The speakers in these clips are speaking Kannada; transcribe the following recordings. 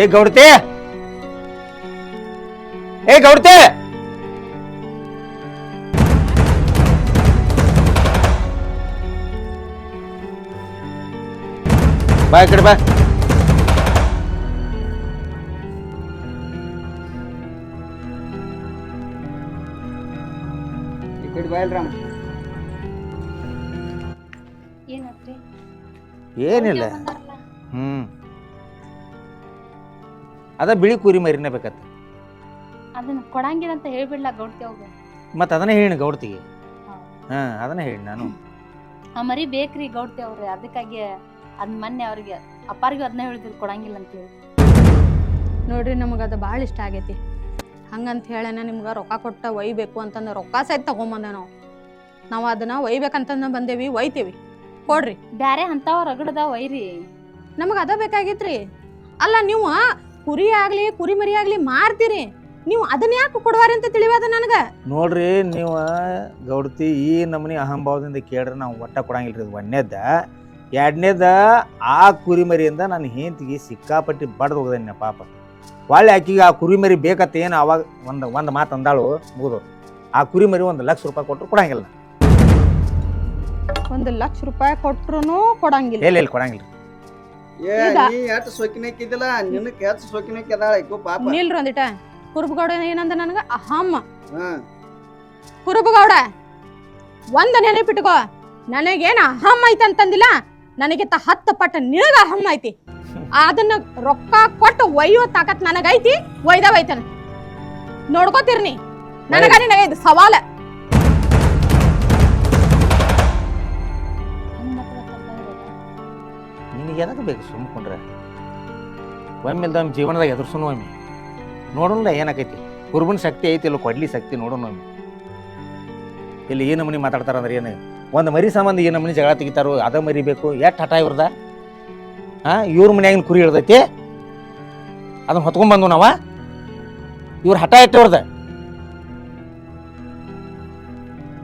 ಏ ಗೌಡತೆ! ಏ ಗೌಡತೆ! ಬಾ ಈ ಕಡೆ ಬಾ. ಈ ಕಡೆ ಏನಿಲ್ಲ. ಅದ ಬಿಳಿ ಕುರಿ ಮರಿನೇ ಬೇಕತ್ತ. ಅದನ್ನ ಕೊಡಂಗಿಲ್ಲ ಅಂತ ಹೇಳ್ಬಿಡ್ಲ ಗೌಡ್ತಿ ಅವ್ಗ. ಮತ್ತೆ ಅದನ್ನೇ ಹೇಳಿ ಗೌಡ್ತಿಗೆ. ಹಾ. ಅದನ್ನೇ ಹೇಳಿ ನಾನು. ಆ ಮರಿ ಬೇಕ್ರಿ ಗೌಡ್ತಿ ಅವ್ರಿ ಅದಕ್ಕಾಗಿ ಅದ್ ಮೊನ್ನೆ ಅವ್ರಿಗೆ ಅಪ್ಪಾರಿಗೂ ಅದನ್ನ ಹೇಳಿದ್ರು ಕೊಡಂಗಿಲ್ಲ ಅಂತ ಹೇಳಿ. ನೋಡ್ರಿ ನಮಗೆ ಅದು ಭಾಳ ಇಷ್ಟ ಆಗೈತಿ. ಹಂಗಂತ ಹೇಳೇನ ನಿಮ್ಗೆ ರೊಕ್ಕ ಕೊಟ್ಟ ಒಯ್ಬೇಕು ಅಂತಂದು ರೊಕ್ಕ ಸಹಿತ ತಗೊಂಬಂದೆ ನಾವು. ನಾವು ಅದನ್ನ ಒಯ್ಬೇಕಂತಂದ ಬಂದೇವಿ ಒಯ್ತೇವಿ. ಕೊಡ್ರಿ. ಬ್ಯಾರೆ ಅಂತಾವ ರಗಡದ ಒಯ್ರಿ. ನಮಗೆ ಅದ ಬೇಕಾಗಿತ್ರಿ. ಅಲ್ಲ ನೀವು ಕುರಿ ಆಗ್ಲಿ ಕುರಿ ಮರಿ ಆಗ್ಲಿ ಮಾರ್ತೀರಿ. ನೀವು ಅದನ್ನ ಯಾಕೆ ಕೊಡವಾರಿ ಅಂತ ತಿಳಿವಾದ ನನಗೆ? ನೋಡ್ರಿ ನೀವು ಗೌಡತಿ ಈ ನಮೂನಿ ಅಹಂಭಾವದಿಂದ ಕೇಳ್ರಿ ನಾವು ಒಟ್ಟ ಕೊಡಂಗಿಲ್ರಿ ಇದು ಒಂದೇದ ಎರಡನೇದ ಆ ಕುರಿಮರಿಯಿಂದ ನನ್ನ ಹೆಂಡತಿಗೆ ಸಿಕ್ಕಾಪಟ್ಟಿ ಬಡ್ದು ಹೋಗದೇನೆ ಪಾಪ. ಒಳ್ಳೆ ಆಕಿಗೆ ಆ ಕುರಿಮರಿ ಬೇಕತ್ತ ಏನು ಅವಾಗ ಒಂದು ಒಂದು ಮಾತು ಅಂದಾಳು ಮುಗಿದು. ಆ ಕುರಿಮರಿ ಒಂದು ಲಕ್ಷ ರೂಪಾಯಿ ಕೊಟ್ಟರು ಕೊಡಂಗಿಲ್ಲ. ಒಂದು ಲಕ್ಷ ರೂಪಾಯಿ ಕೊಟ್ರು ಕೊಡಂಗಿಲ್ಲ. ಎಲ್ಲೆಲ್ಲಿ ಎಲ್ಲಿ ಕೊಡಂಗಿಲ್ಲ ಏ ನೀ ಎಷ್ಟು ಸೊಕಿನಕ್ಕಿದ್ದಿಲ್ಲ ನಿನಕ್ಕೆ ಹೆಚ್ಚು ಸೊಕಿನಕ್ಕೆ ಅದಾಳ ಪಾಪ? ನಿಲ್ರಿ ಒಂದಿಟ. ಕುರುಬಗೌಡ ಏನಂದ ನನಗೆ? ಅಹಮ್ಮ ಹಾ. ಕುರುಬಗೌಡ ಒಂದ ನೆನಪಿಟ್ಕೋ. ನನಗೇನ ಅಹಮ್ಮ ಐತಿ ಅಂತಂದಿಲ್ಲ ನನಗಿಂತ ಹತ್ತು ಪಟ್ಟ ನಿನಗ ಅಹಮ್ಮ ಐತಿ. ಅದನ್ನ ರೊಕ್ಕ ಕೊಟ್ಟು ಒಯ್ಯೋ ತಾಕತ್ ನನಗೈತಿ ಒಯ್ದ ಒಯ್ತಾನ. ನೋಡ್ಕೋತಿರ್ನಿ ನನಗ ನಿನಗೈದು ಸವಾಲ. ಎದಕ್ಕೆ ಬೇಕು ಸುಮ್ಕೊಂಡ್ರೆ ಒಮ್ಮೆಲ್ದ ಒಮ್ಮೆ ಜೀವನದಾಗ ಎದುರ್ಸುನು ಒಮ್ಮೆ. ನೋಡೋಣ ಏನಾಕೈತಿ? ಕುರುಬನ ಶಕ್ತಿ ಐತಿ ಇಲ್ಲ ಕೊಡ್ಲಿ ಶಕ್ತಿ ನೋಡೋಣ ಒಮ್ಮೆ. ಇಲ್ಲಿ ಏನು ಮನಿ ಮಾತಾಡ್ತಾರ ಅಂದ್ರೆ ಏನು? ಒಂದು ಮರಿ ಸಂಬಂಧ ಏನು ಮನಿ ಜಗಳ ತೆಗಿತಾರೋ ಅದ ಮರಿಬೇಕು ಎಷ್ಟು ಹಠ ಇವ್ರದ? ಹಾ ಇವ್ರ ಮನ್ಯಾಗಿನ ಕುರಿ ಇಳ್ದೈತಿ? ಅದನ್ನ ಹೊತ್ಕೊಂಡ್ ಬಂದು ನಾವ? ಇವ್ರ ಹಠ ಇಟ್ಟವ್ರದ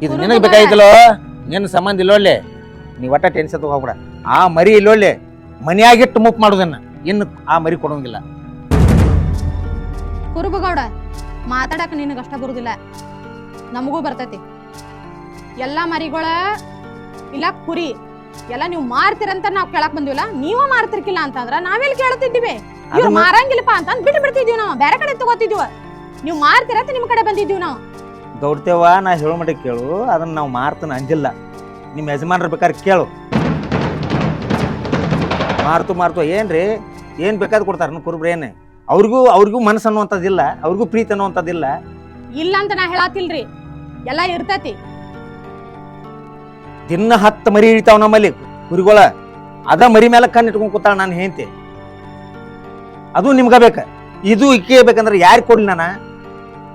ಇದು ನಿನಗೆ ಬೇಕಾಗಿತ್ತಲ್ಲೋ ನಿನ್ನ ಸಂಬಂಧ ಇಲ್ಲೋಳ್ಳೆ. ನೀ ಒಟ್ಟ ಟೆನ್ಷನ್ ತಗೋಬಿಡ. ಆ ಮರಿ ಇಲ್ಲೊಳ್ಳೆ. ಮನೆಯಾಗಿಟ್ಟು ಮುಪ್ ಮಾಡೋದನ್ನ ಇನ್ನು ಆ ಮರಿ ಕೊಡೋಂಗಿಲ್ಲ. ಕುರುಬಗೌಡ ಮಾತಾಡಕ ನಿನಗಷ್ಟ ಬರುದಿಲ್ಲ. ನಮಗೂ ಬರ್ತೈತಿ. ಎಲ್ಲಾ ಮರಿಗಳ ಇಲ್ಲ ಕುರಿ ಎಲ್ಲ ನೀವು ಮಾರ್ತಿರಂತ ನಾವ್ ಕೇಳಕ್ ಬಂದಿವಲ್ಲ ನೀವು ಮಾರ್ತಿರ್ಕಿಲ್ಲ ಅಂತಂದ್ರ ನಾವೆಲ್ಲಿ ಕೇಳ್ತಿದ್ದೀವಿ? ಇವ್ರು ಮಾರಂಗಿಲ್ಲಪ್ಪ ಅಂತ ಬಿಟ್ಟು ಬಿಡ್ತಿದೀವಿ ನಾವು ಬೇರೆ ಕಡೆ ತಗೋತಿದ್ವಿ ನೀವು ಮಾರ್ತಿರಂತ ನಿಮ್ ಕಡೆ ಬಂದಿದ್ದೀವಿ ನಾವು? ಗೌಡ್ತೇವ ನಾ ಹೇಳೋ ಮಟ್ಟ ಕೇಳು ಅದನ್ನ ನಾವು ಮಾರ್ತನ ಅಂಜಿಲ್ಲ ನಿಮ್ಮ ಯಜಮಾನ್ರ ಬೇಕಾದ್ರೆ ಕೇಳು. ಮಾರ್ತು ಮಾರ್ತು ಏನ್ರಿ? ಏನ್ ಬೇಕಾದ್ ಕೊಡ್ತಾರ ಕುರುಬ್ರ ಏನು ಅವ್ರಿಗೂ ಅವ್ರಿಗೂ ಮನಸ್ಸು ಅನ್ನುವಂಥದ್ದಿಲ್ಲ ಅವ್ರಿಗೂ ಪ್ರೀತಿ ಅನ್ನುವಂಥದ್ದಿಲ್ಲ. ಇಲ್ಲ ಅಂತ ನಾ ಹೇಳತ್ತಿಲ್ರಿ ಎಲ್ಲ ಇರ್ತೈತಿ. ದಿನ ಹತ್ತು ಮರಿ ಇಳಿತಾವ ನಮ್ಮಲ್ಲಿ ಕುರಿಗಳ. ಅದ ಮರಿ ಮೇಲೆ ಕಣ್ಣು ಇಟ್ಕೊಂಡು ಕೂತಾಳ ನಾನು ಹೆಂಡತಿ. ಅದು ನಿಮ್ಗ ಬೇಕ. ಇದು ಇಕ್ಕೇ ಬೇಕಂದ್ರೆ ಯಾರು ಕೊಡ್ಲಿ ನಾನು?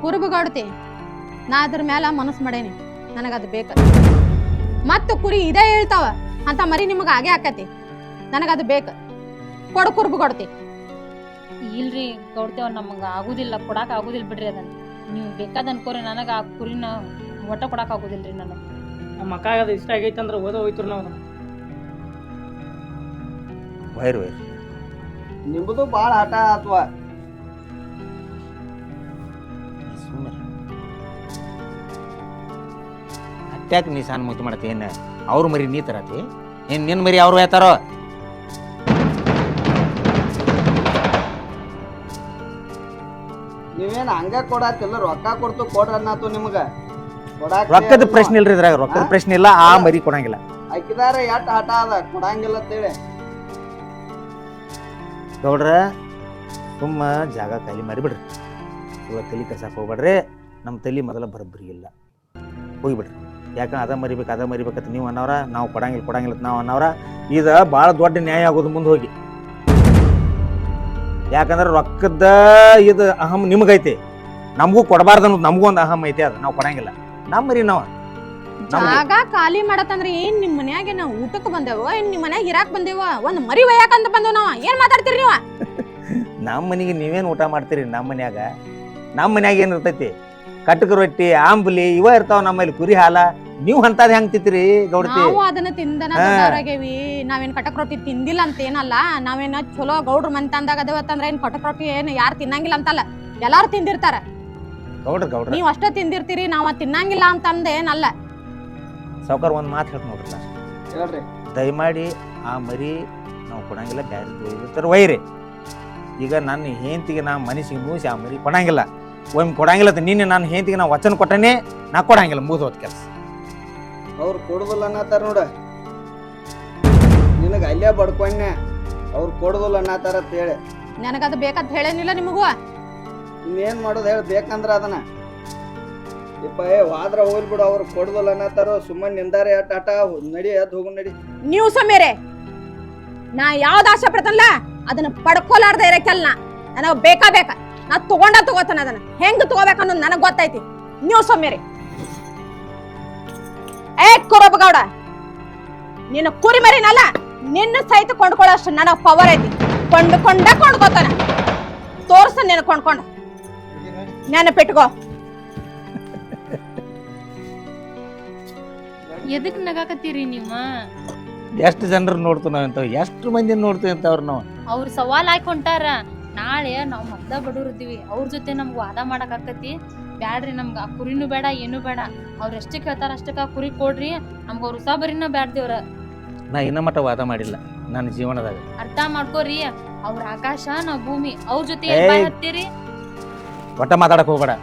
ಕುರುಬುಗಾಡ್ತಿ ನಾ ಅದ್ರ ಮ್ಯಾಲ ಮನಸ್ಸು ಮಾಡೇನಿ. ನನಗದು ಬೇಕ. ಮತ್ತು ಕುರಿ ಇದೇ ಹೇಳ್ತಾವ. ಅಂತ ಮರಿ ನಿಮಗೆ ಆಗೇ ಆಕತಿ. ನನಗದು ಬೇಕ. ಕೊಡು ಕೊಡ್ತಿ. ಇಲ್ರಿ ಗೌಡ್ತೇವ ನಮಗ ಆಗುದಿಲ್ಲ ಕೊಡಾಕ ಆಗುದಿಲ್ಲ ಬಿಡ್ರಿ ಅದನ್ನ. ನೀವು ಬೇಕಾದ ಅನ್ಕೋರಿ ನನಗ ಆ ಕುರಿನ ಒಟ್ಟ ಕೊಡಾಕ ಆಗುದಿಲ್ರಿ ನನಗ. ನಮ್ಮ ಅಕ್ಕಾಗ ಅದು ಇಷ್ಟ ಆಗೈತೆ ಅಂದ್ರೆ ಓದೋ ಹೋಯ್ತು ನಾವು. Wire wire. ನಿಮ್ಮದು ಭಾಳ ಹಠ ಅಥವಾ ಸುಮ್ಮನೆ ಅಟ್ಯಾಕ್ ನೀ ಸಣ್ಣ ಮುತ್ತು ಮಾಡತ್ತೆ ಏನು? ಅವ್ರ ಮರಿ ನೀ ತರತಿ? ಏನ್ ನಿನ್ನ ಮರಿ ಅವ್ರು ಹೇಳ್ತಾರೋ ನೀವೇನ್ ಹಂಗ ಕೊಡಾತಿಲ್ಲ ರೊಕ್ಕ ಕೊಡ್ತು ಕೊಡ್ರಿ ಅನ್ನತ್ತು ನಿಮ್ಗ. ಕೊಡಾಕ್ ರೊಕ್ಕದ ಪ್ರಶ್ನೆ ಇಲ್ರಿ ಇದ್ರಾಗ ರೊಕ್ಕದ ಪ್ರಶ್ನೆ ಇಲ್ಲ ಆ ಮರಿ ಕೊಡಂಗಿಲ್ಲ. ಹಾಕಿದಾರ ಎಟ್ ಹಠ ಅದ ಕೊಡಂಗಿಲ್ಲ ಅಂತೇಳಿ. ಗೌಡ್ರ ಸುಮ್ಮ ಜಾಗ ಖಾಲಿ ಮಾಡಿಬಿಡ್ರಿ. ಇವಾಗ ತಲೆ ಕಸಾಕ್ ಹೋಗ್ಬೇಡ್ರಿ ನಮ್ಮ ತಲೆ ಮೊದಲ ಬರಬ್ಬರಿ ಇಲ್ಲ. ಹೋಗಿಬಿಡ್ರಿ. ಯಾಕಂದ್ರೆ ಅದ ಮರಿಬೇಕು ಅದ ಮರಿಬೇಕಂತ ನೀವು ಅನ್ನೋರ ನಾವು ಕೊಡಂಗಿಲ್ಲ ಕೊಡಂಗಿಲ್ಲ ಅಂತ ನಾವು ಅನ್ನೋರ ಇದು ಭಾಳ ದೊಡ್ಡ ನ್ಯಾಯ ಆಗೋದು ಮುಂದೆ ಹೋಗಿ. ಯಾಕಂದ್ರೆ ರೊಕ್ಕದ ಇದು ಅಹಂ ನಿಮಗೈತಿ. ನಮಗೂ ಕೊಡಬಾರ್ದು ಅನ್ನೋದು ನಮಗೂ ಒಂದು ಅಹಂ ಐತಿ ಅದು. ನಾವು ಕೊಡಂಗಿಲ್ಲ. ನಮ್ಮ ಮರಿ ನಾವು ಜಾಗ ಖಾಲಿ ಮಾಡತ್ತಂದ್ರ ಏನ್ ನಿಮ್ ಮನ್ಯಾಗ ನಾವು ಊಟಕ್ಕೆ ಬಂದೇವ ಏನ್ ನಿಮ್ ಮನ್ಯಾಗ ಇರಾಕ್ ಬಂದೇವ ಒಂದ್ ಮರಿ ಒಯ್ಯಾಕಂತ ಬಂದೇವ ನಾವ. ಏನ್ ಮಾತಾಡ್ತೀರಿ ನೀವ? ನಮ್ಮ ಮನೆಗೆ ನೀವೇನು ಊಟ ಮಾಡ್ತೀರಿ ನಮ್ಮ ಮನ್ಯಾಗ? ನಮ್ಮ ಮನ್ಯಾಗ ಏನು ಇರ್ತೈತಿ? ಕಟ್ಟಕ ರೊಟ್ಟಿ ಆಂಬುಲಿ ಇವ ಇರ್ತಾವ ನಮ್ಮಲ್ಲಿ ಕುರಿ ಹಾಲ. ನೀವು ಅಂತದ್ ಹೆಂಗ್ ತಿತ್ರಿ ಗೌಡತಿ? ನಾವು ಅದನ್ನ ತಿಂದನ. ದೊಡ್ಡವ್ರಾಗೇವಿ ನಾವೇನ್ ಕಟಕ್ ರೊಟ್ಟಿ ತಿಂದಿಲ್ಲ ಅಂತ ಏನಲ್ಲ ನಾವೇನ ಚಲೋ ಗೌಡ್ರ ಮನೆ ತಂದಾಗ ಅದೇವತ್ತಂದ್ರ ಏನ್ ಕಟಕ್ ರೊಟ್ಟಿ ಏನ್ ಯಾರು ತಿನ್ನಂಗಿಲ್ಲ ಅಂತಲ್ಲ ಎಲ್ಲಾರು ತಿಂದಿರ್ತಾರ. ಗೌಡ್ರ ಗೌಡ್ರ. ನೀವ್ ಅಷ್ಟ ತಿಂದಿರ್ತೀರಿ ನಾವ್ ತಿನ್ನಂಗಿಲ್ಲ ಅಂತಂದ ಏನಲ್ಲ. ಸೌಕರ್ ಒಂದ್ ಮಾತು ಹೇಳ್ತ ನೋಡ್ರಿ ಹೇಳ್ರಿ. ದಯಮಾಡಿ ಆ ಮರಿ ನಾವು ಕೊಡಂಗಿಲ್ಲ ಬ್ಯಾರೆ ವೈರಿ ಒಯ್ರಿ. ಈಗ ನನ್ನ ಹೆಂತಿಗೆ ನಾ ಮನಸ್ಸಿಗೆ ಮೂಸಿ ಆ ಮರಿ ಕೊಡಂಗಿಲ್ಲ. ಒಮ್ಮೆ ಕೊಡಂಗಿಲ್ಲ ಅಂತ ನಿನ್ನೆ ನಾನು ಹೆಂತಿಗೆ ನಾ ವಚನ ಕೊಟ್ಟನೇ ನಾ ಕೊಡಂಗಿಲ್ಲ ಮುಗಿದೋತ್ ಕೆಲಸ. ಅವ್ರು ಕೊಡುದಿಲ್ಲ ಅನ್ನತ್ತಾರ ನೋಡ. ನಿನಗ ಅಲ್ಲೇ ಬಡ್ಕೊಂಡೆ ಅವ್ರು ಕೊಡುದಿಲ್ಲ ಅನ್ನತ್ತಾರ ಅಂತ ಹೇಳಿ. ನನಗದು ಬೇಕಂತ ಹೇಳೇನಿಲ್ಲ ನಿಮಗೂ? ಇನ್ನೇನ್ ಮಾಡೋದು ಹೇಳಿ ಬೇಕಂದ್ರ ಅದನ್ನ. ಇಪ್ಪ ಏ ವಾದ್ರ ಹೋಗ್ಲಿ ಬಿಡು ಅವ್ರು ಕೊಡುದಿಲ್ಲ ಅನ್ನತ್ತಾರೋ ಸುಮ್ಮನೆ ನಿಂದಾರೆ ಟಾಟ ನಡಿ ಅದ್ ಹೋಗು ನಡಿ. ನೀವು ಸಮೀರೆ ನಾ ಯಾವ್ದು ಆಸೆ ಪಡ್ತಾನಲ್ಲ ಅದನ್ನ ಪಡ್ಕೊಲಾರ್ದ ಇರಕ್ಕೆಲ್ಲ ನನಗ ಬೇಕಾ ಬೇಕಾ? ನಾ ತಗೊಂಡ ತಗೋತಾನ ಅದನ್ನ. ಹೆಂಗ್ ತಗೋಬೇಕನ್ನೋದು ನನಗ್ ಗೊತ್ತೈತಿ. ನೀವು ಸಮೀರೆ. ಏ ಕುರಬಗೌಡ ನಿನ್ನ ಕುರಿ ಮರಿನಲ್ಲ ನಿನ್ನ ಸಹಿತ ಕೊಂಡ್ಕೊಳ್ಳೋಷ್ಟು ನನಗ್ ಪವರ್ ಐತಿ. ಕೊಂಡ್ಕೊಂಡ ಕೊಂಡ್ಕೋತಾನ. ತೋರ್ಸ ನಿನ್ನ ಕೊಂಡ್ಕೊಂಡ. ನೆನಪಿಟ್ಕೋ. ಎದಕ್ ನಗಾಕತ್ತೀರಿ ನೀವ? ಎಷ್ಟು ಜನರು ನೋಡ್ತೀವಿ ನಾವು ಇಂಥವು? ಎಷ್ಟು ಮಂದಿ ನೋಡ್ತೀವಿ ಅಂತವ್ರು ನಾವು? ಅವ್ರ ಸವಾಲ್ ಹಾಕೊಂಟಾರ ಹೊಂಟಾರ. ನಾಳೆ ನಾವ್ ಮದ್ದ ಬಡವ್ರಿದ್ದೀವಿ ಅವ್ರ ಜೊತೆ ನಮ್ಗೆ ವಾದ ಮಾಡಕ್ ಆಕತಿ ಬ್ಯಾಡ್ರಿ ನಮ್ಗ. ಆ ಕುರಿನೂ ಬೇಡ ಏನು ಬೇಡ. ಅವ್ರು ಎಷ್ಟಕ್ಕೆ ಹೇಳ್ತಾರ ಅಷ್ಟಕ್ಕ ಕುರಿ ಕೊಡ್ರಿ. ನಮ್ಗ ಅವ್ರ ಉಸಾಬರಿನ ಬ್ಯಾಡ್ದೇವ್ರ ನಾ ಇನ್ನ ಮಟ್ಟ ವಾದ ಮಾಡಿಲ್ಲ ನನ್ನ ಜೀವನದಾಗ. ಅರ್ಥ ಮಾಡ್ಕೋರಿ ಅವ್ರ ಆಕಾಶ ನಾವ್ ಭೂಮಿ ಅವ್ರ ಜೊತೆ. ಏನ್ ಬಾಯ್ ಹತ್ತೀರಿ? ಒಟ್ಟ ಮಾತಾಡಕ್ ಹೋಗ್ಬೇಡ.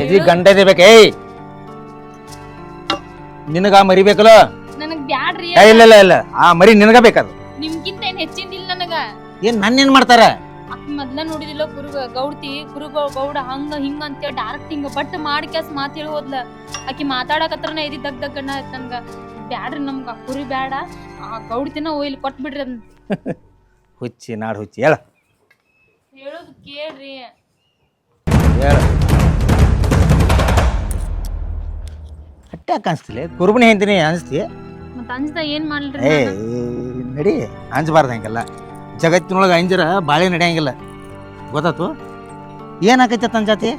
ಎದಿ ಗಂಡ ಬೇಕೇ? ನಿನಗ ಆ ಮರಿ ಬೇಕಲ್ಲ? ನನಗ್ ಬ್ಯಾಡ್ರಿ ಏ, ಇಲ್ಲ ಇಲ್ಲ ಇಲ್ಲ. ಆ ಮರಿ ನಿನಗ ಬೇಕದು? ನಿಮ್ಗಿಂತ ಏನ್ ಹೆಚ್ಚಿಂದಿಲ್ಲ ನನಗ. ಏನ್ ನನ್ನ ಏನ್ ಮಾಡ್ತಾರ? ಮೊದ್ಲ ನೋಡಿದಿಲ್ಲ ಗುರು ಗೌಡ್ತಿ ಗುರು ಗೌಡ ಹಂಗ ಹಿಂಗ ಅಂತೇಳಿ ಡಾರ್ಕ್ ಹಿಂಗ ಬಟ್ ಮಾಡಿ ಕೆಸ್ ಮಾತು ಹೇಳಿ ಹೋದ್ಲ. ಆಕಿ ಮಾತಾಡಕತ್ರನ ಎದಿ ದಗ್ ದಗ್ಗಣ್ಣ ಆಯ್ತು ನನ್ಗ ಬ್ಯಾಡ್ರಿ ನಮ್ಗ ಕುರಿ ಬ್ಯಾಡ. ಆ ಗೌಡ್ತಿನ ಇಲ್ಲಿ ಕೊಟ್ ಬಿಡ್ರಿ ಅದನ್ನ. ಹುಚ್ಚಿ ನಾಡ್ ಹುಚ್ಚಿ ಹೇಳ. ಹೇಳೋದು ಕೇಳ್ರಿ. ಹೇಳ. ಅಟ್ಯಾಕ್ ಅನ್ಸ್ತಿಲ್ಲ ಕುರುಬನಿ ಹೇಳ್ತೀನಿ ಅನ್ಸ್ತಿ? ಮತ್ತೆ ಅಂಜ್ದ ಏನ್ ಮಾಡ್ಲ್ರಿ ಏ ನಾನು? ನಡಿ ಅಂಜಬಾರ್ದು ಹಂಗೆಲ್ಲ. ಜಗತ್ತಿನೊಳಗೆ ಅಂಜರ ಬಾಳೆ ನಡೆಯಂಗಿಲ್ಲ. ಗೊತ್ತಾತು? ಏನಾಕೈತೆ ತನ್ನ ಜಾತಿ?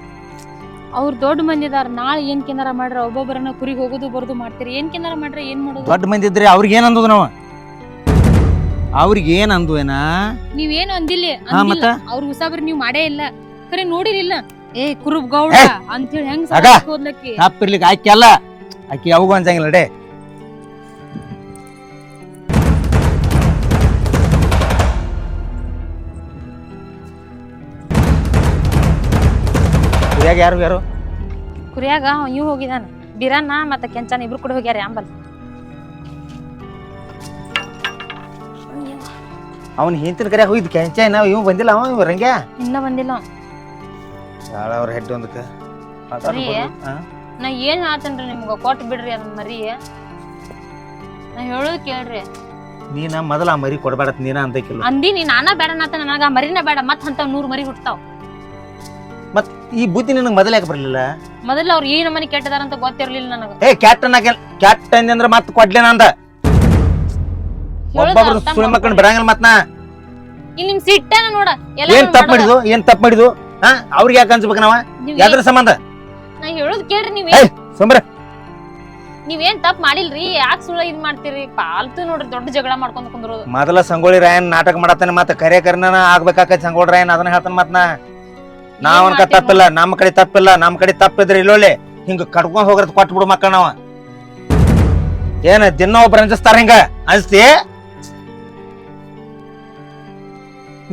ಅವ್ರು ದೊಡ್ಡ ಮಂದಿ ಇದಾರ ನಾಳೆ ಏನ್ ಕಿನ್ನರ ಮಾಡ್ರ ಒಬ್ಬೊಬ್ಬರನ್ನ ಕುರಿಗೆ ಹೋಗೋದು ಬರೋದು ಮಾಡ್ತೀರಿ. ಏನ್ ಕಿನ್ನರ ಮಾಡ್ರ ಏನ್ ಮಾಡೋದು? ದೊಡ್ಡ ಮಂದಿ ಇದ್ರೆ ಅವ್ರಿಗೆ ಏನ್ ಅಂದದು ನಾವು? ಅವ್ರಿಗೆ ಏನ್ ಅಂದು ಏನ? ನೀವೇನು ಅಂದಿಲ್ಲ ಹಾ, ಅಂದಿಲ್ಲ. ಮತ್ತ? ಅವ್ರ ಉಸಾಬ್ರಿ ನೀವ್ ಮಾಡೇ ಇಲ್ಲ. ಖರೆ ನೋಡಿರಿಲ್ಲ. ಏ ಕುರುಬ್ ಗೌಡ ಅಂತ ಅಂತೇಳಿ ಹೆಂಗ್. ಸಾಕ್ ಹೋದ್ಲಕ್ಕಿ ತಪ್ಪಿರ್ಲಿಕ್ಕೆ ಆಕಿ ಅಲ್ಲ. ಆಕಿ ಯಾವಾಗೂ ಅನ್ಸಂಗಿಲ್ಲ ಡೇ. ಕುರಿಯಾಗ ಯಾರು ಯಾರು? ಕುರಿಯಾಗ ಇವ್ ಹೋಗಿದಾನ. ಬಿರನ್ನ ಮತ್ತೆ ಕೆಂಚನ ಇಬ್ರು ಕೂಡ ಹೋಗ್ಯಾರ ಅಂಬಲ್. ಅವನ್ ಹಿಂತಿನ ಕರೆ ಹೋಗಿದ್ ಕೆಂಚ ನಾವು ಇವ್ ಬಂದಿಲ್ಲ ಅವ ಇವ್ ರಂಗ ಇನ್ನ ಬಂದಿಲ್ಲ ಅವ್ರ ಹೆಡ್ ಒಂದಕ್ಕೆ? ನಾ ಏನ್ ಹೇಳ್ತೇನ್ರಿ ನಿಮ್ಗ? ಕೊಟ್ಟು ಬಿಡ್ರಿ ಅದನ್ನ ಮರಿ. ನಾ ಹೇಳೋದ್ ಕೇಳ್ರಿ. ನೀನ ಮೊದಲ ಆ ಮರಿ ಕೊಡ್ಬೇಡ ನೀನ ಅಂದಿ ಅಂದಿನಿ ನಾನ ಬೇಡ ನಾತ ನನಗ ಆ ಮರಿನ ಬೇಡ ಮತ್ ಅಂತ ನೂರ್ ಮರಿ ಹುಟ್ತಾವ್. ಮತ್ ಈ ಬುದ್ಧಿ ನಿನಗೆ ಮೊದಲ ಯಾಕೆ ಬರಲಿಲ್ಲ? ಮೊದಲ ಅವ್ರ ಈ ಮನಿ ಕೆಟ್ಟದಾರ ಅಂತ ಗೊತ್ತಿರ್ಲಿಲ್ಲ ನನಗೆ. ಏ ಕ್ಯಾಪ್ಟನ್ ಆಗ ಕ್ಯಾಪ್ಟನ್ ಅಂದ್ರೆ ಮತ್ ಕೊಡ್ಲೇನ ಅಂದ ಹೇಳೋದ್ ಒಬ್ಬೊಬ್ರು ಸುಳ್ಳು ಮಕ್ಕಳು ಬರಂಗಿಲ್ಲ ಮತ್ ನಾ. ಇಲ್ಲಿ ನಿಮ್ ಸಿಟ್ಟನ ನೋಡ ಏನ್ ತಪ್ಪ ಮಾಡಿದ್ವು? ಏನ್ ತಪ್ಪ ಮಾಡಿದ್ವು? ಹಾ ಅವ್ರಿಗೆ ಯಾಕೆ ಅನ್ಸ್ಬೇಕು ನಾವ? ಯಾವ್ದ್ರ ಸಂಬಂಧ? ನಾ ಹೇಳೋದ್ ಕೇಳ್ರಿ ನೀವ್ ಸೋಮ್ರ. ನೀವೇನ್ ತಪ್ಪು ಮಾಡಿಲ್ರಿ? ಯಾಕೆ ಸುಳ್ಳ ಇದ್ ಮಾಡ್ತೀರಿ? ಪಾಲ್ತು ನೋಡ್ರಿ ದೊಡ್ಡ ಜಗಳ ಮಾಡ್ಕೊಂಡ್ ಕುಂದ್ರೋದು. ಮೊದಲ ಸಂಗೊಳ್ಳಿ ರಾಯನ್ ನಾಟಕ ಮಾಡತ್ತಾನೆ ಮತ್ತೆ ಕರೆ ಕರ್ನ ಆಗ್ಬೇಕಾಕತ್ ಸಂಗೊಳ್ಳಿ ರಾಯನ್ ಅದನ್ನ ಹೇಳ್ತಾನೆ ಮತ್ತ್ ನಾ. ನಾವ್ ಅನ್ಕ ಮಾಡ್ತೀವಿ ತಪ್ಪಿಲ್ಲ ನಮ್ಮ ಕಡೆ ತಪ್ಪಿಲ್ಲ ನಮ್ಮ ಕಡೆ ತಪ್ಪಿದ್ರೆ ಇಲ್ಲೊಳ್ಳೆ ಹಿಂಗ ಕಟ್ಕೊಂಡ್ ಹೋಗ್ರದ್ ಕೊಟ್ಟು ಬಿಡು ಮಕ್ಕಳ ನಾವ. ಏನ ದಿನ ಒಬ್ರು ಅಂಜಿಸ್ತಾರ ಹಿಂಗ? ಅನ್ಸ್ತಿ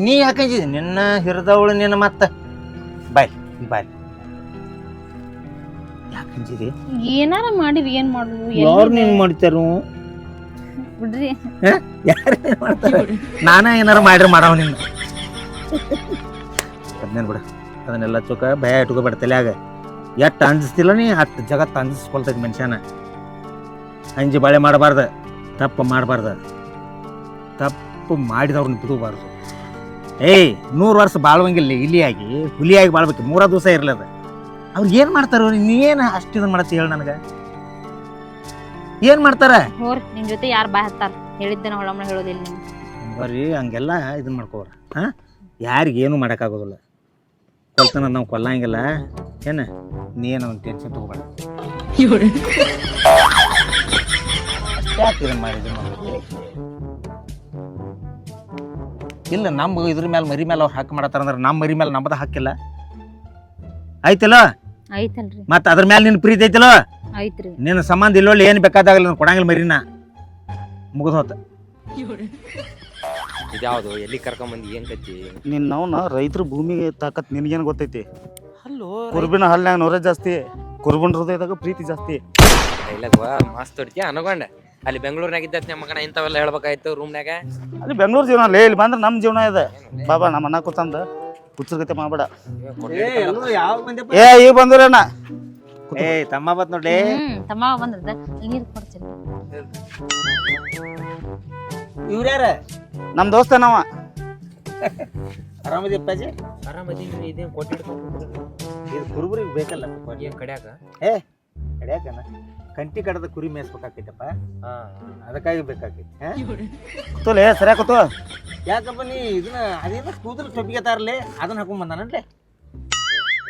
ನೀ ಯಾಕಂಜಿದಿ ನಿನ್ನ ಹಿರಿದವಳು ನಿನ್ನ ಮತ್ತ. ಬಾಯ್ ಬಾಯ್. ಯಾಕಂಜಿದಿ ಏನಾರ ಮಾಡಿರಿ ಏನ್ ಮಾಡುದು? ಯಾರು ನೀನ್ ಮಾಡ್ತಾರು? ಬಿಡ್ರಿ. ಯಾರು ಮಾಡ್ತಾರ? ನಾನ ಏನಾರ ಮಾಡ್ರಿ ಮಾಡವ ನಿನ್ನ ಬಿಡ. ಅದನ್ನೆಲ್ಲ ಚುಕ್ಕ ಭಯ ಇಟ್ಕೋಬೇಡ ತಲ್ಯಾಗ ಎಟ್ಟು ಅಂಜಿಸ್ತಿಲ್ಲ ನೀ? ಹತ್ತು ಜಗತ್ತು ಅಂಜಿಸ್ಕೊಳ್ತೈತಿ ಮನುಷ್ಯನ. ಅಂಜಿ ಬಾಳೆ ಮಾಡಬಾರ್ದು. ತಪ್ಪು ಮಾಡಬಾರ್ದು. ತಪ್ಪು ಮಾಡಿದವ್ರನ್ನ ಬಿಡಬಾರ್ದು. ಏಯ್ ನೂರು ವರ್ಷ ಬಾಳುವಂಗಿಲ್ಲ ಇಲಿಯಾಗಿ ಹುಲಿಯಾಗಿ ಬಾಳ್ಬೇಕು. ಮೂರ ದಿವಸ ಇರಲದ ಅವ್ರು ಏನ್ ಮಾಡ್ತಾರ ಏನು ಅಷ್ಟು ಇದನ್ನ ಮಾಡತ್ತಿ ಹೇಳಿ ನನಗೆ? ಏನು ಮಾಡ್ತಾರೆ? ಹೋರ್ ನಿನ್ ಜೊತೆ ಯಾರು ಬಾಯ್ ಹತ್ತಾರ? ಹೇಳಿದ್ದೇನೆ ಹೊಳಮಳ ಹೇಳೋದಿಲ್ಲ ನಿಮ್ಗೆ ಬರ್ರಿ ಹಂಗೆಲ್ಲ ಇದನ್ನ ಮಾಡ್ಕೋರ ಹಾಂ? ಯಾರಿಗೇನು ಮಾಡೋಕ್ಕಾಗೋದಿಲ್ಲ ಕೊಲ್ತನ ನಾವು ಕೊಲ್ಲಂಗಿಲ್ಲ. ಏನ? ನೀನು ಟೆನ್ಷನ್ ತಗೋಬೇಡ. ಯಾಕೆ ಇದನ್ನ ಮಾಡಿದ್ರು ಇಲ್ಲ ನಮ್ಮ ಇದ್ರ ಮೇಲೆ ಮರಿ ಮೇಲೆ ಅವ್ರು ಹಾಕಿ ಮಾಡತ್ತಾರ ಅಂದ್ರೆ ನಮ್ಮ ಮರಿ ಮೇಲೆ ನಮ್ಮದ ಹಾಕಿಲ್ಲ. ಆಯ್ತಲ್ಲ? ಐತಲ್ರಿ ಮತ್ತೆ ಅದ್ರ ಮೇಲೆ ನಿನ್ನ ಪ್ರೀತಿ ಐತಲ್ಲ? ಐತ್ರಿ ನಿನ್ನ ಸಂಬಂಧ ಇಲ್ಲೊಳ್ಳಿ ಏನು ಬೇಕಾದಾಗಲ್ಲ ನಾನು ಕೊಡಂಗಿಲ್ಲ ಮರಿನ. ಮುಗಿದು ಹೋತ. ಇದ್ಯಾವುದು? ಎಲ್ಲಿ ಕರ್ಕೊಂಬಂದು ಏನ್ ಕತ್ತಿ ನಿನ್ನ ಅವನ ರೈತರ ಭೂಮಿಗೆ ತಾಕತ್ ನಿನಗೇನು ಗೊತ್ತೈತಿ? ಹಲೋ ಕುರುಬಿನ ಹಲ್ನ್ಯಾಗ ನೂರ ಜಾಸ್ತಿ ಕುರುಬನ ಹೃದಯದಾಗ ಪ್ರೀತಿ ಜಾಸ್ತಿ. ಡೈಲಾಗ್ ಮಸ್ತ್ ಹೊಡ್ತಿ ಅನ್ಕೊಂಡೆ ಅಲ್ಲಿ ಬೆಂಗಳೂರಿನಾಗ ಇದ್ದ ನಮ್ಮ ಮಗನ ಇಂಥವೆಲ್ಲ ಹೇಳ್ಬೇಕಾಯ್ತು ರೂಮ್ನಾಗ ಅಲ್ಲಿ ಬೆಂಗಳೂರು ಜೀವನ ಲೇ ಇಲ್ಲಿ ಬಂದ್ರೆ ನಮ್ಮ ಜೀವನ ಇದೆ. ಬಾಬಾ ನಮ್ಮ ಅಣ್ಣ ಕೂತಂದ. ಹುಚ್ಚರ್ಗತೆ ಮಾಡಬೇಡ. ಯಾವ ಏ ಈಗ ಬಂದ್ರಣ್ಣ ಏ ತಮ್ಮ ಬತ್ ನೋಡಿ ತಮ್ಮ ಬಂದ್ರದ ನೀರ್ ಕೊಡ್ತೀನಿ. ಇವ್ರ್ಯಾರ? ನಮ್ಮ ದೋಸ್ತ ನಾವ ಆರಾಮದಿಪ್ಪಾಜಿ ಆರಾಮದೀನಿ ಇದೇನ್ ಕೊಟ್ಟಿಡ್ಕೊಂಡು ಇದು ಕುರುಬರಿಗೆ ಬೇಕಲ್ಲ ಏನು ಕಡ್ಯಾಕ ಕಡ್ಯಾಕನ ಕಂಟಿ ಕಡದ ಕುರಿ ಮೇಯಿಸ್ಬೇಕಾಕೈತಪ್ಪ? ಹಾ. ಅದಕ್ಕಾಗಿ ಬೇಕಾಕೈತಿ ಹಾ? ಕೂತೋಲೆ ಸರಿಯಾಗಿ ಕೂತು ಯಾಕಪ್ಪ ನೀ ಇದನ್ನ ಅದೇನ ಕೂದಲು ಟೊಪ್ಪಿಗೆತಾರಲಿ ಅದನ್ನ ಹಾಕೊಂಡ್ ಬಂದಾನಲ್ಲೇ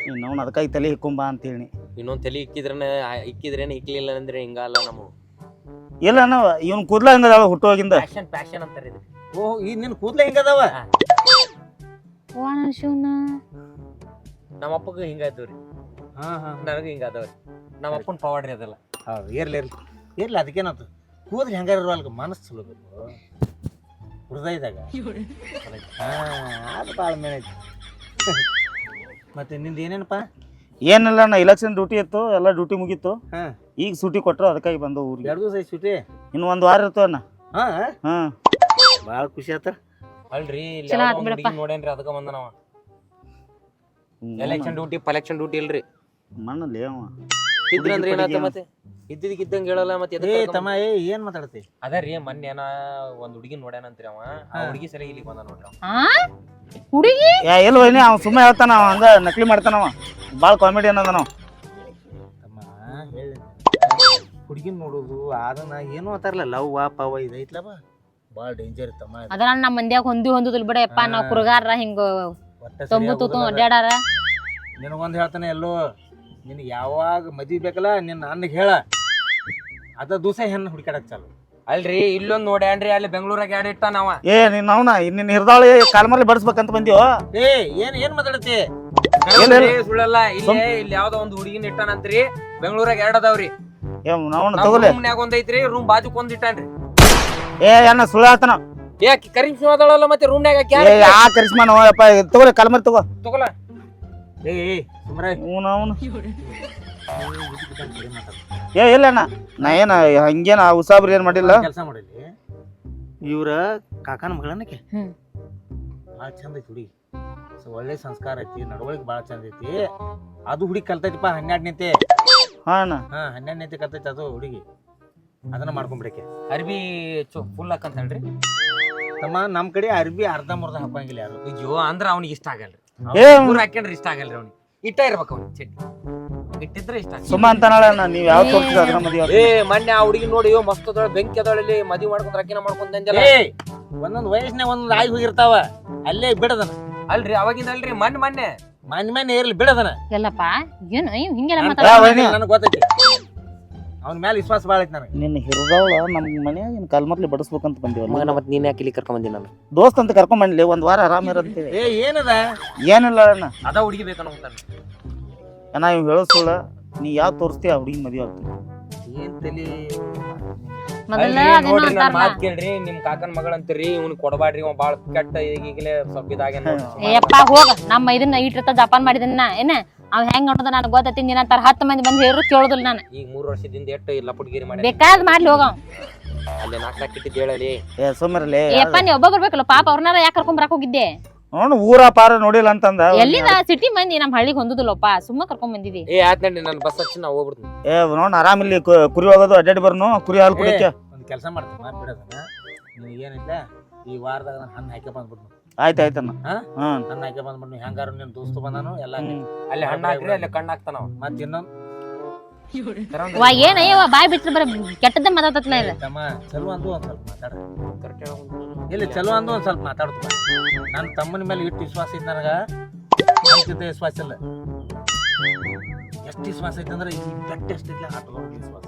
ನೀನು ಅವ್ನು ಅದಕ್ಕಾಗಿ ತಲೆ ಹಿಕ್ಕೊಂಬ ಅಂತ ಹೇಳಿ ಇನ್ನೊಂದ್ ತಲೆ ಇಕ್ಕಿದ್ರನ ಇಕ್ಕಿದ್ರೇನೆ ಇಕ್ಲಿಲ್ಲ ಅಂದ್ರೆ ಹಿಂಗಲ್ಲ ನಮ್ಮ ಇಲ್ಲ ನಾವು ಇವನ್ ಕೂದ್ಲ ಹಂಗದ ಹುಟ್ಟುವಾಗಿಂದ? ಪ್ಯಾಶನ್ ಫ್ಯಾಷನ್ ಅಂತಾರೆ ಇದು. ಓ ಈ ನಿನ್ ಕೂದ್ಲ ಹೆಂಗದಾವ? ವಾಣ ಶಿವನ ನಮ್ಮ ಅಪ್ಪಗೂ ಹಿಂಗಾಯ್ತು ರೀ ಹಾ ಹಾ. ನನಗೂ ಹಿಂಗಾದವ್ರಿ ನಮ್ಮ ಅಪ್ಪನ ಪವಾಡ್ರಿ ಅದೆಲ್ಲ. ಹೌದು ಇರ್ಲಿ ಇರ್ಲಿ. ಇರ್ಲಿ ಅದಕ್ಕೇನಂತ ಕೂದಲು ಹೆಂಗಾರ ಅಲ್ಗ ಮನಸ್ಸು ಚಲೋ ಬೇಕು ಹೃದಯದಾಗ. ಹಾ ಅದು ಭಾಳ ಮೇನೈತಿ ಮತ್ತೆ ನಿಂದ ಏನೇನಪ್ಪ? ಏನಿಲ್ಲ ನಾ ಇಲೆಕ್ಷನ್ ಡ್ಯೂಟಿ ಇತ್ತು ಎಲ್ಲ ಡ್ಯೂಟಿ ಮುಗೀತು. ಹಾ. ಈಗ ಸೂಟಿ ಕೊಟ್ರು ಅದಕ್ಕಾಗಿ ಬಂದು ಊರಿಗೆ. ಎರಡು ದಿವಸ ಐತಿ ಸುಟಿ? ಇನ್ನು ಒಂದು ವಾರ ಇರ್ತವ ಅಣ್ಣ. ಹಾ ಹಾಂ? ಭಾಳ ಖುಷಿ ಆತ ಅಲ್ರಿ ಇಲ್ಲಿ ಚಲೋ ಆತ್ ಬಿಡಪ್ಪ. ಹುಡ್ಗಿ ನೋಡೇನ್ರಿ ಅದಕ್ಕ ಬಂದ ನಾವ ಎಲೆಕ್ಷನ್ ಡ್ಯೂಟಿ ಪಲೆಕ್ಷನ್ ಡ್ಯೂಟಿ ಇಲ್ರಿ. ಮಣ್ಣಲ್ಲಿ ಅವ. ಇದ್ರಂದ್ರೆ ಏನಾತ ಮತ್ತೆ ಇದ್ದಿದ್ದಕ್ಕೆ ಇದ್ದಂಗೆ ಹೇಳಲ್ಲ ಮತ್ತೆ ಏ ತಮ್ಮ ಏ ಏನ್ ಮಾತಾಡ್ತಿ? ಅದ ರೀ ಮೊನ್ನೆ ಏನೋ ಒಂದು ಹುಡುಗಿ ನೋಡ್ಯಾನಂತ್ರಿ ಅವ. ಆ. ಹುಡುಗಿ ಸರಿ ಇಲ್ಲಿ ಬಂದ ನೋಡ್ರಿ ಅವ. ಆ? ಹುಡುಗಿ? ಯಾ ಎಲ್ಲಿ ಹೋಯ್ನಿ ಅವ್ನು ಸುಮ್ಮನೆ ಹೇಳ್ತಾನ ಅವ ಹಂಗ ನಕಲಿ ಮಾಡ್ತಾನವ ಭಾಳ ಕಾಮಿಡಿ ಅನ್ನೋದ ನಾವು ತಮ್ಮ ಹೇಳಿ. ಹುಡುಗಿನ ನೋಡೋದು ಅದನ್ನ ಏನು ಅಂತಾರಲ್ಲ ಲವ್ ವಾ ಪವ ಇದೈತ್ಲವ ಭಾಳ ಡೇಂಜರ್ ತಮ್ಮ ಇದು. ಅದ್ರ ನಮ್ಮ ಮಂದ್ಯಾಗ ಹೊಂದಿ ಹೊಂದುದಿಲ್ಲ ಬಿಡಪ್ಪ ನಾವ್ ನಾವು ಕುರುಗಾರ ಹಿಂಗ ಒಟ್ಟ ತೊಂಬು ಆಗೋದಿಲ್ಲ ಅದು. ಅಡ್ಡಾಡಾರ ನಿನಗೊಂದು ಹೇಳ್ತಾನೆ ಎಲ್ಲೋ ನಿನಗೆ ಯಾವಾಗ ಮದ್ವಿ ಬೇಕಲ್ಲ ನಿನ್ನ ಅನ್ನಗೆ ಹೇಳ. ಅದ ದಿವಸ ಹೆಣ್ಣು ಹುಡುಕಾಡಕ್ ಚಾಲು. ಅಲ್ರಿ ಇಲ್ಲೊಂದ್ ನೋಡ್ಯಾನ್ರಿ ಅಲ್ಲಿ ಬೆಂಗಳೂರಾಗ ಎರಡು ಇಟ್ಟ ನಾವ ಏ ನಿನ್ನ ಅವನ ನಿನ್ನ ಹಿರ್ದಾಳಿ ಕಾಲ್ಮರ್ಲಿ ಬಡಿಸ್ಬೇಕಂತ ಬಂದಿವೋ ಏ ಏನ್ ಏನ್ ಮಾತಾಡತಿ. ಸುಳ್ಳಲ್ಲ ಇಲ್ಲೇ ಇಲ್ಲಿ ಯಾವ್ದೋ ಒಂದು ಹುಡುಗಿನ ಇಟ್ಟಾನಂತ್ರಿ. ಬೆಂಗಳೂರಾಗ ಎರಡ್ ಅದಾವ್ರಿ. ಏ ಅವನು ತಗೋಲೆ ರೂಮ್ನ್ಯಾಗ ಒಂದ್ ಐತ್ರಿ ರೂಮ್ ಬಾಜುಕ್ ಒಂದ್ ಇಟ್ಟಾನ್ರಿ. ಏ ಅಣ್ಣ ಸುಳ್ಳು ಹೇಳ್ತಾನ. ಏ ಕರೀಮ್ ಅದಾಳಲ್ಲ ಮತ್ತೆ ರೂಮ್ನ್ಯಾಗ ಏ ಯಾ ಕರಿಸ್ಮಾ ನೋಯಪ್ಪ ತಗೋಲೆ ಕಲಮರಿ ತಗೋ. ತಗೋಲ ಏ ಏ ಸುಮ್ರ ಅವನು ಅವನು ಏ ಇಲ್ಲ ಅಣ್ಣ ನಾ ಏನ ಹಂಗೇನ ಉಸಾಬ್ರಿ ಏನ್ ಮಾಡಿಲ್ಲ? ಕೆಲಸ ಮಾಡಿಲಿ ಇವ್ರ ಕಾಕನ ಮಗಳನ್ನಕ್ಕೆ ಹ್ಮ್. ಭಾಳ ಚಂದ ಐತಿ ಹುಡುಗಿ. ಸೊ ಒಳ್ಳೆ ಸಂಸ್ಕಾರ ಐತಿ ನಡವಳಿಕೆ ಭಾಳ ಚಂದ ಐತಿ. ಅದು ಹುಡುಗಿ ಕಲ್ತೈತಿಪ್ಪ ಹನ್ನೆರಡನೇತೆ ಹಾ ಅಣ್ಣ. ಹಾ ಹನ್ನೆರಡನೇತೆ ಕಲ್ತೈತಿ ಅದು ಹುಡುಗಿ. ಅದನ್ನ ಮಾಡ್ಕೊಂಡ್ಬಿಡಕ್ಕೆ ಅರ್ಬಿ ಫುಲ್ ಹಾಕಂತ ಹೇಳ್ರಿ. ತಮ್ಮ ನಮ್ ಕಡೆ ಅರ್ಬಿ ಅರ್ಧ ಮುರ್ಧ ಹಾಕಂಗಿಲ್ಲ ಯಾರು. ಅಯ್ಯೋ ಅಂದ್ರ ಅವ್ನಿಗೆ ಇಷ್ಟ ಆಗಲ್ರಿ. ಏ ಮೂರ್ ಹಾಕ್ಯಂಡ್ರೆ ಇಷ್ಟ ಆಗಲ್ರಿ ಅವ್ನಿಗೆ. ಇಟ್ಟ ಇರ್ಬೇಕು ಅವ್ನಿಗೆ ಚಟ್ನಿ ಇಟ್ಟಿದ್ರೆ ಇಷ್ಟ ಆಗಲ್ಲ. ಸುಮ್ಮ ಅಣ್ಣ ನೀವ್ ಯಾವ ತೋರಿಸಿದ ಅದನ್ನ ಮದುವೆ ಏ ಮೊನ್ನೆ ಆ ಹುಡುಗಿ ನೋಡಿ ಮಸ್ತ್ ಅದಾಳ ಬೆಂಕಿ ಅದಳಲ್ಲಿ ಮದುವೆ ಮಾಡ್ಕೊಂಡ್ ರಕಿನ ಮಾಡ್ಕೊಂಡ್ ಒಂದೊಂದ್ ಏ ಒಂದೊಂದು ವಯಸ್ಸಿನಾಗ ಒಂದೊಂದು ಆಗಿ ಹೋಗಿರ್ತಾವ. ಅಲ್ಲೇ ಬಿಡದನ. ಅಲ್ರಿ ಅವಾಗಿಂದ ಅಲ್ರಿ ಮೊನ್ನೆ ಮೊನ್ನೆ. ಮನ್ ಮನೆ ಇರ್ಲಿ ಬಿಡದನ ಎಲ್ಲಪ್ಪ ಏನು ಇವ್ ಹಿಂಗೆಲ್ಲ ನನ್ ಮಾತಾಡ ಯಾ ವೈನಿ? ನನಗೆ ಗೊತ್ತೈತಿ. ಅವನ ಮೇಲೆ ವಿಶ್ವಾಸ ಭಾಳ ಐತಿ ನನಗೆ. ನಿನ್ನ ಹಿರಿದವಳ ನಮ್ಮ ಮನ್ಯಾಗ ನಿನ್ ಬಡಿಸಬೇಕು ಅಂತ ಬಂದಿವಲ್ಲ ಮಗ ಮತ್ತೆ ನೀನ್ ಯಾಕೆ ಇಲ್ಲಿ ಕರ್ಕೊಂಡ್ ಬಂದಿ ನಾನು? ದೋಸ್ತ್ ಅಂತ ಕರ್ಕೊಂಡ್ ಬಂದ್ಲಿ ಒಂದ್ ವಾರ ಆರಾಮ ಇರಂತೇಳಿ ಏ ಏನದ? ಏನಿಲ್ಲ ಅಣ್ಣ. ಅದ ಹುಡುಗಿ ಬೇಕನ್ನೋ ಅಂತಾನೆ ಅಣ್ಣ ಇವ್ ಹೇಳೋ ಸುಳ್ಳ ನೀ ಯಾವ ತೋರಿಸ್ತೀಯ ಆ ಹುಡುಗಿ ಮದುವೆ ಆಗ್ತೀನಿ. ಏನ್ ತಲಿ? ಮೊದಲ ಅಲ್ರಿ, ಅದೇನೋ ನೋಡ್ರಿ ನನ್ ಅಂತಾರಲ್ಲ ಮಾತ್ ಕೇಳ್ರಿ ನಿಮ್ ಕಾಕನ್ ಮಗಳ ಅಂತೀರಿ ಇವ್ನ್ ಕೊಡಬಾಡ್ರಿ ಇವ ಬಾಳ ಕೆಟ್ಟ ಈಗಲೇ ಸ್ವಲ್ಪ ಇದಾಗ್ಯಾನ ನೋಡ್ರಿ. ಏಯಪ್ಪ ಹೋಗ. ನಮ್ಮ ಇದನ್ನ ಇಟ್ಟಿರ್ತ ಜಪಾನ್ ಮಾಡಿದನ್ನ ಏನ? ಅವ್ ಹೆಂಗ್ ನೋಡದ ನನಗೆ ಗೊತ್ತೈತಿ ನೀನ್ ಅಂತಾರ ಹತ್ತು ಮಂದಿ ಬಂದ್ ಹೇರು ಕೇಳುದಿಲ್ಲ ನಾನು. ಈಗ ಮೂರ್ ವರ್ಷದಿಂದ ಎಷ್ಟು ಇಲ್ಲ ಪುಟ್ಗಿರಿ ಮಾಡಿ ಬೇಕಾದ್ ಮಾಡ್ಲಿ ಹೋಗ ಅಲ್ಲಿ ನಾಕ್ ನಾಲ್ಕು ಇಟ್ಟಿದ್ದು ಹೇಳಲಿ. ಏ ಸುಮ್ಮರ್ಲಿ ಏಪ್ಪ ನೀ ಒಬ್ಬ ಬರ್ಬೇಕಲ್ಲ ಪಾಪ ಅವ್ರನ್ನ ಯಾಕೆ ಕರ್ಕೊಂಡ್ ಬರಕ್ ಹೋಗಿದ್ದೆ? ನೋಡು ಊರ ಪಾರ ನೋಡಿಲ್ಲ ಅಂತಂದ. ಎಲ್ಲಿದ ಸಿಟಿ ಮಂದಿ ನಮ್ ಹಳ್ಳಿಗ್ ಹೊಂದುದಿಲ್ಲಪ್ಪ? ಸುಮ್ಮ ಕರ್ಕೊಂಡ್ ಬಂದಿದಿ. ಏ ಆತ್ ನಡಿ ನನ್ನ ಬಸ್ ಹಚ್ಚಿ ನಾ ಹೋಗ್ಬಿಡ್ತೀನಿ. ಏ ನೋಡ್ ಆರಾಮ್ ಇಲ್ಲಿ ಕು- ಕುರಿ ಹೋಗೋದು ಅಡ್ಡಾಡಿ ಬರ್ನು ಕುರಿ ಹಾಲು ಕುಡಿಕೆ ಒಂದು ಕೆಲಸ ಮಾಡ್ತೀನಿ ಮಾತು ಬಿಡೋದನ್ನ. ನಿನಗೇನಿಲ್ಲ ಈ ವಾರದಾಗ ನಾನು ಹಣ್ಣು ಹಾಕಿ ಬಂದ್ಬಿಡ್ನು ಆಯ್ತು ಆಯ್ತಣ್ಣ ಹಾ? ಹ್ಮ್. ಹಣ್ಣು ಹಾಕಿ ಬಂದ್ಬಿಡ್ನು ಹೆಂಗಾರು ನಿನ್ನ ದೋಸ್ತು ಬಂದಾನು ಎಲ್ಲ ಹ್ಮ್. ಅಲ್ಲಿ ಹಣ್ಣು ಹಾಕ್ರಿ ಅಲ್ಲಿ ಕಣ್ಣು ಹಾಕ್ತಾನ ಅವ. ಮತ್ತೆ ಇನ್ನೊಂದು ವಾ ಏನ್ ಅಯ್ಯವ ಬಾಯ್ ಬಿಟ್ರೆ ಬರ ಕೆಟ್ಟದ್ದ ಮಾತಾಡ್ತತ್ಲ ಇಲ್ಲ ತಮ್ಮ ಚಲೋ ಅಂದು ಒಂದು ಸ್ವಲ್ಪ ಮಾತಾಡ. ಇಲ್ಲಿ ಚಲೋ ಅಂದು ಒಂದು ಸ್ವಲ್ಪ ಮಾತಾಡ್ತು ನನ್ನ ತಮ್ಮನ ಮೇಲೆ ಇಟ್ಟು ವಿಶ್ವಾಸ ಇತ್ತು ನನಗೆ ಅಂತಿದ್ದ ವಿಶ್ವಾಸ ಇಲ್ಲ. ಎಷ್ಟು ವಿಶ್ವಾಸ ಐತೆ ಅಂದ್ರೆ ಈ ಬೆಟ್ಟ ಎಷ್ಟೈತಿ ಆಟದ ವಿಶ್ವಾಸ